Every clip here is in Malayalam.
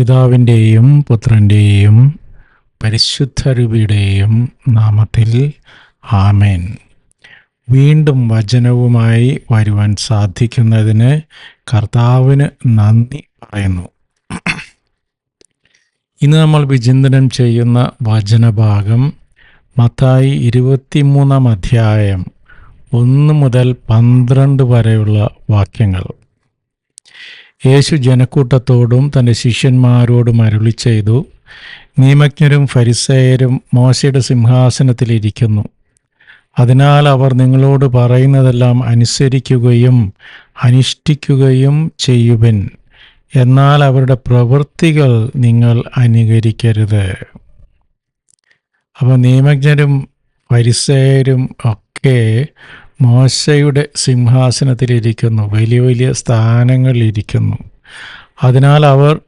പിതാവിന്റെയും പുത്രന്റെയും പരിശുദ്ധരുവിയുടെയും നാമത്തിൽ ആമേൻ. വീണ്ടും വചനവുമായി വരുവാൻ സാധിക്കുന്നതിന് കർത്താവിന് നന്ദി പറയുന്നു. ഇന്ന് നമ്മൾ വിചിന്തനം ചെയ്യുന്ന വചനഭാഗം മത്തായി ഇരുപത്തിമൂന്നാം അധ്യായം ഒന്ന് മുതൽ പന്ത്രണ്ട് വരെയുള്ള വാക്യങ്ങൾ. യേശു ജനക്കൂട്ടത്തോടും തന്റെ ശിഷ്യന്മാരോടും അരുളി ചെയ്തു. നിയമജ്ഞരും ഫരിസേയരും മോശയുടെ സിംഹാസനത്തിലിരിക്കുന്നു. അതിനാൽ അവർ നിങ്ങളോട് പറയുന്നതെല്ലാം അനുസരിക്കുകയും അനുഷ്ഠിക്കുകയും ചെയ്യുവിൻ. എന്നാൽ അവരുടെ പ്രവൃത്തികൾ നിങ്ങൾ അനുകരിക്കരുത്. അപ്പോൾ നിയമജ്ഞരും പരിസയരും ഒക്കെ മോശയുടെ സിംഹാസനത്തിലിരിക്കുന്നു വലിയ വലിയ സ്ഥാനങ്ങളിലിരിക്കുന്നു. അതിനാൽ അവർ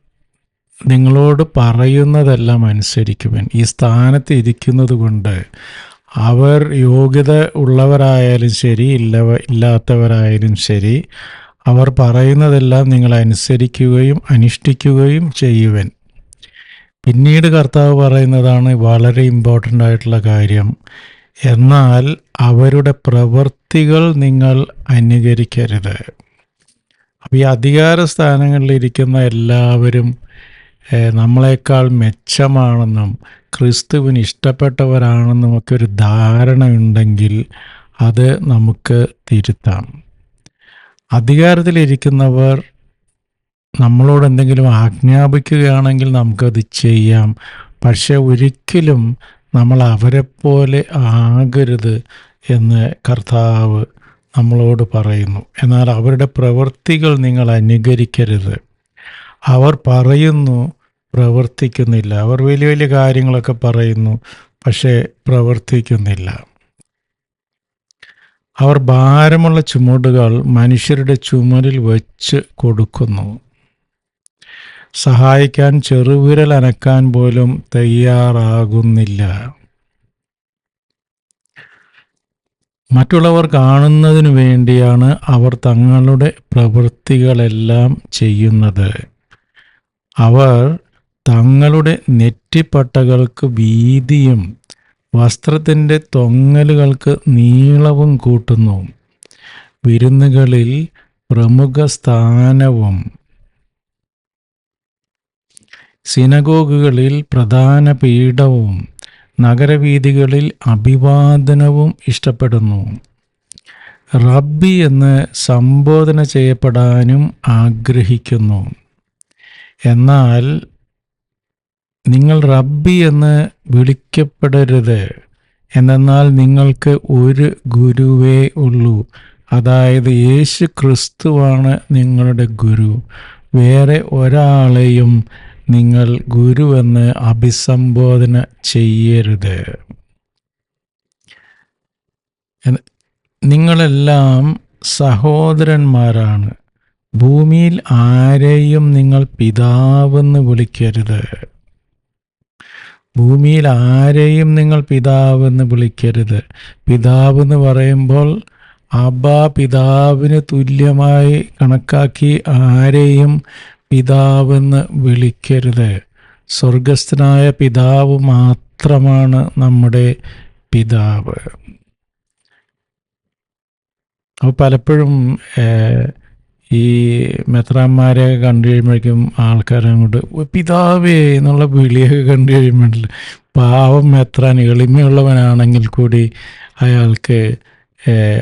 നിങ്ങളോട് പറയുന്നതെല്ലാം അനുസരിക്കുവൻ. ഈ സ്ഥാനത്ത് ഇരിക്കുന്നത് കൊണ്ട് അവർ യോഗ്യത ഉള്ളവരായാലും ശരി ഇല്ലവ ഇല്ലാത്തവരായാലും ശരി അവർ പറയുന്നതെല്ലാം നിങ്ങൾ അനുസരിക്കുകയും അനുഷ്ഠിക്കുകയും ചെയ്യുവൻ. പിന്നീട് കർത്താവ് പറയുന്നതാണ് വളരെ ഇമ്പോർട്ടന്റ് ആയിട്ടുള്ള കാര്യം. എന്നാൽ അവരുടെ പ്രവൃത്തികൾ നിങ്ങൾ അനുകരിക്കരുത്. അപ്പോൾ ഈ അധികാര സ്ഥാനങ്ങളിലിരിക്കുന്ന എല്ലാവരും നമ്മളെക്കാൾ മെച്ചമാണെന്നും ക്രിസ്തുവിന് ഇഷ്ടപ്പെട്ടവരാണെന്നും ഒക്കെ ഒരു ധാരണ ഉണ്ടെങ്കിൽ അത് നമുക്ക് തിരുത്താം. അധികാരത്തിലിരിക്കുന്നവർ നമ്മളോട് എന്തെങ്കിലും ആജ്ഞാപിക്കുകയാണെങ്കിൽ നമുക്കത് ചെയ്യാം. പക്ഷെ ഒരിക്കലും നമ്മൾ അവരെപ്പോലെ ആകരുത് എന്ന് കർത്താവ് നമ്മളോട് പറയുന്നു. എന്നാൽ അവരുടെ പ്രവൃത്തികൾ നിങ്ങൾ അനുകരിക്കരുത്. അവർ പറയുന്നു പ്രവർത്തിക്കുന്നില്ല. അവർ വലിയ വലിയ കാര്യങ്ങളൊക്കെ പറയുന്നു പക്ഷേ പ്രവർത്തിക്കുന്നില്ല. അവർ ഭാരമുള്ള ചുമടുകൾ മനുഷ്യരുടെ ചുമരിൽ വച്ച് കൊടുക്കുന്നു. സഹായിക്കാൻ ചെറുവിരൽ അനക്കാൻ പോലും തയ്യാറാകുന്നില്ല. മറ്റുള്ളവർ കാണുന്നതിനു വേണ്ടിയാണ് അവർ തങ്ങളുടെ പ്രവൃത്തികളെല്ലാം ചെയ്യുന്നത്. അവർ തങ്ങളുടെ നെറ്റിപ്പട്ടകൾക്ക് വീതിയും വസ്ത്രത്തിന്റെ തൊങ്ങലുകൾക്ക് നീളവും കൂട്ടുന്നു. വിരുന്നുകളിൽ പ്രമുഖ സ്ഥാനവും സിനഗോഗുകളിൽ പ്രധാന പീഠവും നഗരവീഥികളിൽ അഭിവാദനവും ഇഷ്ടപ്പെടുന്നു. റബ്ബി എന്ന് സംബോധന ചെയ്യപ്പെടാനും ആഗ്രഹിക്കുന്നു. എന്നാൽ നിങ്ങൾ റബ്ബി എന്ന് വിളിക്കപ്പെടരുത്. എന്നാൽ നിങ്ങൾക്ക് ഒരു ഗുരുവേ ഉള്ളൂ. അതായത് യേശു ക്രിസ്തുവാണ് നിങ്ങളുടെ ഗുരു. വേറെ ഒരാളെയും നിങ്ങൾ ഗുരുവെന്ന് അഭിസംബോധന ചെയ്യരുത്. നിങ്ങളെല്ലാം സഹോദരന്മാരാണ്. ഭൂമിയിൽ ആരെയും നിങ്ങൾ പിതാവെന്ന് വിളിക്കരുത്. ഭൂമിയിൽ ആരെയും നിങ്ങൾ പിതാവെന്ന് വിളിക്കരുത്. പിതാവ് എന്ന് പറയുമ്പോൾ അബ പിതാവിന് തുല്യമായി കണക്കാക്കി ആരെയും പിതാവെന്ന് വിളിക്കരുത്. സ്വർഗസ്ഥനായ പിതാവ് മാത്രമാണ് നമ്മുടെ പിതാവ്. അപ്പോൾ പലപ്പോഴും ഈ മെത്രാന്മാരെ കണ്ടു കഴിയുമ്പോഴേക്കും ആൾക്കാർ അങ്ങോട്ട് പിതാവേ എന്നുള്ള വിളിയൊക്കെ കണ്ടു കഴിയുമ്പോഴല്ലേ പാവം മെത്രാൻ എളിമയുള്ളവനാണെങ്കിൽ കൂടി അയാൾക്ക്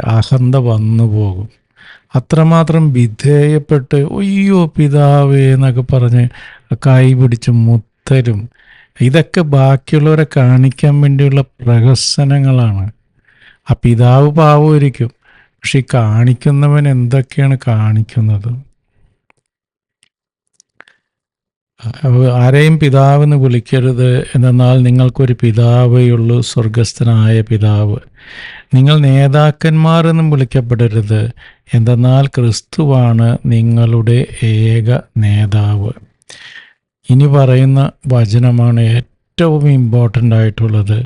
അഹന്ത വന്നു പോകും. അത്രമാത്രം വിധേയപ്പെട്ട് ഒയ്യോ പിതാവേ എന്നൊക്കെ പറഞ്ഞ് കൈ പിടിച്ച് മുത്തരും. ഇതൊക്കെ ബാക്കിയുള്ളവരെ കാണിക്കാൻ വേണ്ടിയുള്ള പ്രഹസനങ്ങളാണ്. ആ പിതാവ് പാവമായിരിക്കും പക്ഷെ കാണിക്കുന്നവൻ എന്തൊക്കെയാണ് കാണിക്കുന്നത്? ആരെയും പിതാവെന്ന് വിളിക്കരുത് എന്നാൽ നിങ്ങൾക്കൊരു പിതാവേയുള്ളൂ സ്വർഗസ്ഥനായ പിതാവ്. നിങ്ങൾ നേതാക്കന്മാരെന്നും വിളിക്കപ്പെടരുത്. എന്തെന്നാൽ ക്രിസ്തുവാണ് നിങ്ങളുടെ ഏക നേതാവ്. ഇനി പറയുന്ന വചനമാണ് ഏറ്റവും ഇമ്പോർട്ടന്റ് ആയിട്ടുള്ളത്.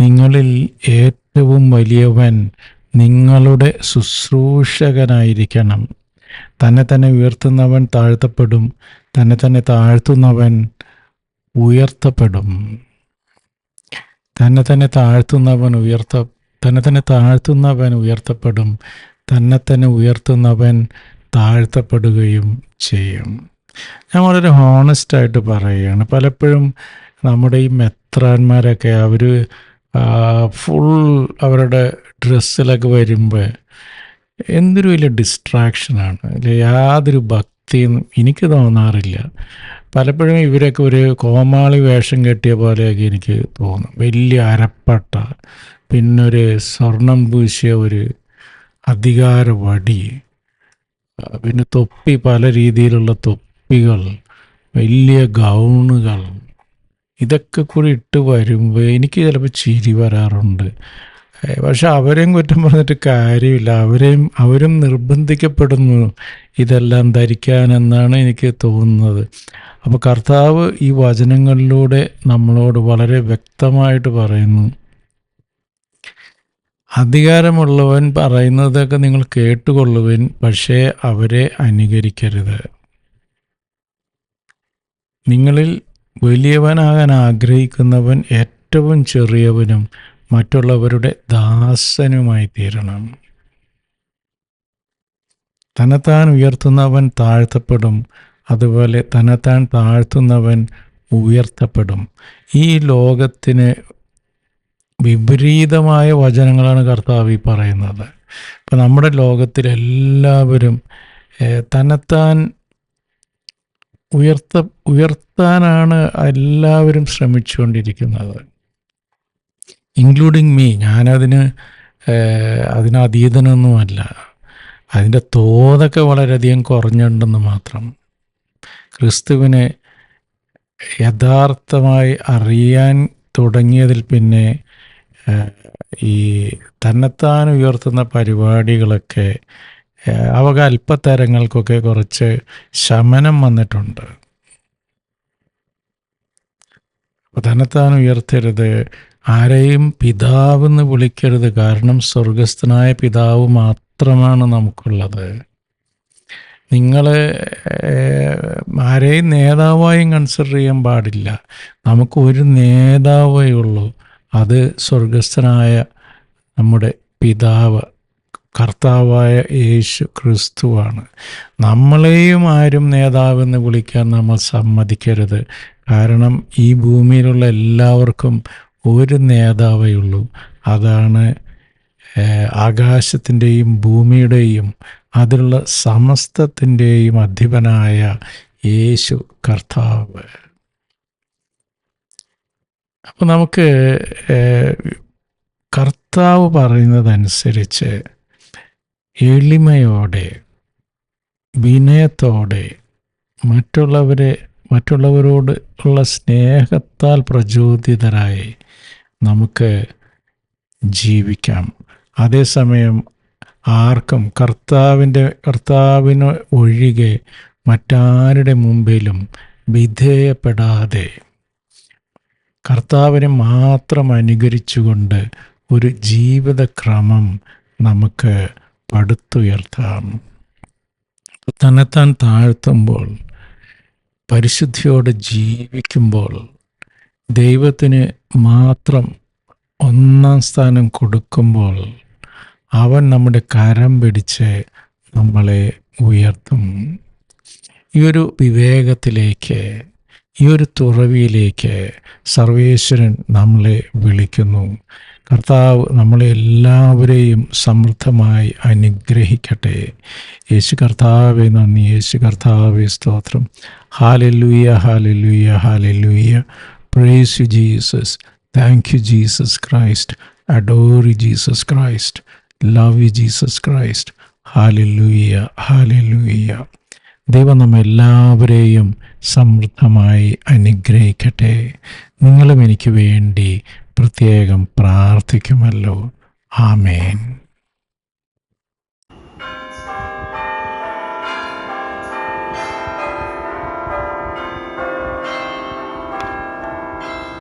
നിങ്ങളിൽ ഏറ്റവും വലിയവൻ നിങ്ങളുടെ ശുശ്രൂഷകനായിരിക്കണം. തന്നെ തന്നെ ഉയർത്തുന്നവൻ താഴ്ത്തപ്പെടും തന്നെ തന്നെ താഴ്ത്തുന്നവൻ ഉയർത്തപ്പെടും. തന്നെ തന്നെ താഴ്ത്തുന്നവൻ ഉയർത്ത തന്നെ തന്നെ താഴ്ത്തുന്നവൻ ഉയർത്തപ്പെടും തന്നെ തന്നെ ഉയർത്തുന്നവൻ താഴ്ത്തപ്പെടുകയും ചെയ്യും. ഞാൻ വളരെ ഹോണസ്റ്റ് ആയിട്ട് പറയുകയാണ്. പലപ്പോഴും നമ്മുടെ ഈ മെത്രാന്മാരൊക്കെ അവർ ഫുൾ അവരുടെ ഡ്രസ്സിലൊക്കെ വരുമ്പോൾ എന്തൊരു വലിയ ഡിസ്ട്രാക്ഷനാണ് അല്ലെ യാതൊരു ഭക്തിയും എനിക്ക് തോന്നാറില്ല. പലപ്പോഴും ഇവരൊക്കെ ഒരു കോമാളി വേഷം കെട്ടിയ പോലെയൊക്കെ എനിക്ക് തോന്നും. വലിയ അരപ്പട്ട പിന്നൊരു സ്വർണം പൂശിയ ഒരു അധികാര വടി പിന്നെ തൊപ്പി പല രീതിയിലുള്ള തൊപ്പികൾ വലിയ ഗൗണുകൾ ഇതൊക്കെ കൂടി ഇട്ട് വരുമ്പോൾ എനിക്ക് ചിലപ്പോൾ ചിരി വരാറുണ്ട്. പക്ഷെ അവരെയും കുറ്റം പറഞ്ഞിട്ട് കാര്യമില്ല. അവരെയും അവരും നിർബന്ധിക്കപ്പെടുന്നു ഇതെല്ലാം ധരിക്കാനെന്നാണ് എനിക്ക് തോന്നുന്നത്. അപ്പോൾ കർത്താവ് ഈ വചനങ്ങളിലൂടെ നമ്മളോട് വളരെ വ്യക്തമായിട്ട് പറയുന്നു. അധികാരമുള്ളവൻ പറയുന്നതൊക്കെ നിങ്ങൾ കേട്ടുകൊള്ളുവിൻ പക്ഷേ അവരെ അനുകരിക്കരുത്. നിങ്ങളിൽ വലിയവനാകാൻ ആഗ്രഹിക്കുന്നവൻ ഏറ്റവും ചെറിയവനും മറ്റുള്ളവരുടെ ദാസനുമായി തീരണം. തന്നെത്താൻ ഉയർത്തുന്നവൻ താഴ്ത്തപ്പെടും അതുപോലെ തന്നെത്താൻ താഴ്ത്തുന്നവൻ ഉയർത്തപ്പെടും. ഈ ലോകത്തിന് വിപരീതമായ വചനങ്ങളാണ് കർത്താവ് ഈ പറയുന്നത്. ഇപ്പം നമ്മുടെ ലോകത്തിൽ എല്ലാവരും തന്നെത്താൻ ഉയർത്ത ഉയർത്താനാണ് എല്ലാവരും ശ്രമിച്ചുകൊണ്ടിരിക്കുന്നത്. ഇൻക്ലൂഡിങ് മീ ഞാനതിന് അതിനതീതനൊന്നുമല്ല. അതിന്റെ തോതൊക്കെ വളരെയധികം കുറഞ്ഞിട്ടുണ്ടെന്ന് മാത്രം. ക്രിസ്തുവിനെ യഥാർത്ഥമായി അറിയാൻ തുടങ്ങിയതിൽ പിന്നെ ഈ തന്നെത്താൻ ഉയർത്തുന്ന പരിപാടികളൊക്കെ അവക കുറച്ച് ശമനം വന്നിട്ടുണ്ട്. തന്നെത്താൻ ഉയർത്തരുത് ആരെയും പിതാവെന്ന് വിളിക്കരുത്. കാരണം സ്വർഗസ്ഥനായ പിതാവ് മാത്രമാണ് നമുക്കുള്ളത്. നിങ്ങൾ ആരെയും നേതാവായും കൺസിഡർ ചെയ്യാൻ പാടില്ല. നമുക്ക് ഒരു നേതാവേ ഉള്ളൂ. അത് സ്വർഗസ്ഥനായ നമ്മുടെ പിതാവ് കർത്താവായ യേശു ക്രിസ്തുവാണ്. നമ്മളെയും ആരും നേതാവെന്ന് വിളിക്കാൻ നമ്മൾ സമ്മതിക്കരുത്. കാരണം ഈ ഭൂമിയിലുള്ള എല്ലാവർക്കും ഒരു നേതാവേ ഉള്ളൂ. അതാണ് ആകാശത്തിന്റെയും ഭൂമിയുടെയും അതിലുള്ള സമസ്തത്തിന്റെയും അധിപനായ യേശു കർത്താവ്. അപ്പോൾ നമുക്ക് കർത്താവ് പറയുന്നതനുസരിച്ച് എളിമയോടെ വിനയത്തോടെ മറ്റുള്ളവരെ മറ്റുള്ളവരോട് ഉള്ള സ്നേഹത്താൽ പ്രചോദിതരായി നമുക്ക് ജീവിക്കാം. അതേസമയം ആർക്കും കർത്താവിന്റെ കർത്താവിന് ഒഴികെ മറ്റാരുടെ മുമ്പിലും വിധേയപ്പെടാതെ കർത്താവിനെ മാത്രം അനുകരിച്ചുകൊണ്ട് ഒരു ജീവിതക്രമം നമുക്ക് പടുത്തുയർത്താം. തന്നെത്താൻ താഴ്ത്തുമ്പോൾ പരിശുദ്ധിയോടെ ജീവിക്കുമ്പോൾ ദൈവത്തിന് മാത്രം ഒന്നാം സ്ഥാനം കൊടുക്കുമ്പോൾ അവൻ നമ്മുടെ കരം പിടിച്ച് നമ്മളെ ഉയർത്തും. ഈ ഒരു വിവേകത്തിലേക്ക് ഈ ഒരു തുറവിയിലേക്ക് സർവേശ്വരൻ നമ്മളെ വിളിക്കുന്നു. കർത്താവ് നമ്മളെ എല്ലാവരെയും സമൃദ്ധമായി അനുഗ്രഹിക്കട്ടെ. യേശു കർത്താവെ നന്ദി. യേശു കർത്താവെ സ്തോത്രം. Hallelujah hallelujah hallelujah praise you Jesus thank you Jesus Christ adore you Jesus Christ love you Jesus Christ hallelujah hallelujah ദൈവം നമ്മെല്ലാവരെയും സമൃദ്ധമായി അനുഗ്രഹിക്കട്ടെ. നിങ്ങളും എനിക്ക് വേണ്ടി പ്രത്യേകം പ്രാർത്ഥിക്കുമല്ലോ. ആമേൻ.